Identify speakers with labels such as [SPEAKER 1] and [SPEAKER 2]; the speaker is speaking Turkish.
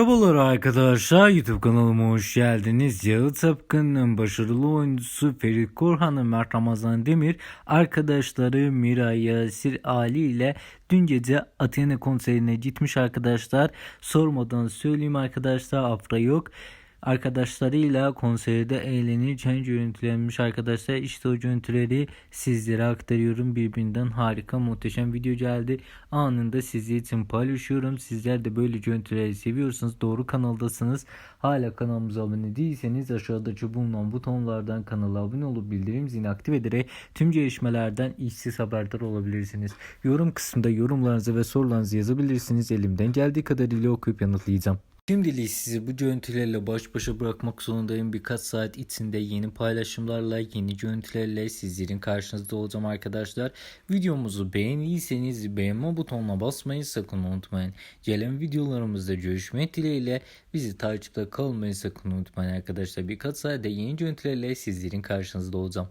[SPEAKER 1] Merhabalar arkadaşlar YouTube kanalıma hoş geldiniz. Yağı Tapkın'ın başarılı oyuncusu Ferit Korhan'ın Mert Ramazan Demir arkadaşları Miray Yasir Ali ile dün gece Athena konserine gitmiş arkadaşlar. Sormadan söyleyeyim arkadaşlar Afra yok. Arkadaşlarıyla konserde eğlenirken görüntülenmiş arkadaşlar. İşte o görüntüleri sizlere aktarıyorum. Birbirinden harika muhteşem video geldi. Anında sizler için paylaşıyorum. Sizler de böyle görüntüleri seviyorsanız doğru kanaldasınız. Hala kanalımıza abone değilseniz aşağıdaki bulunan butonlardan kanala abone olup bildirim zilini aktif ederek tüm gelişmelerden işsiz haberdar olabilirsiniz. Yorum kısmında yorumlarınızı ve sorularınızı yazabilirsiniz. Elimden geldiği kadarıyla okuyup yanıtlayacağım. Şimdilik sizi bu görüntülerle baş başa bırakmak zorundayım. Birkaç saat içinde yeni paylaşımlarla, yeni görüntülerle sizlerin karşınızda olacağım arkadaşlar. Videomuzu beğendiyseniz beğenme butonuna basmayı sakın unutmayın. Gelen videolarımızda görüşmek dileğiyle bizi takipte kalmayı sakın unutmayın arkadaşlar. Birkaç saatte yeni görüntülerle sizlerin karşınızda olacağım.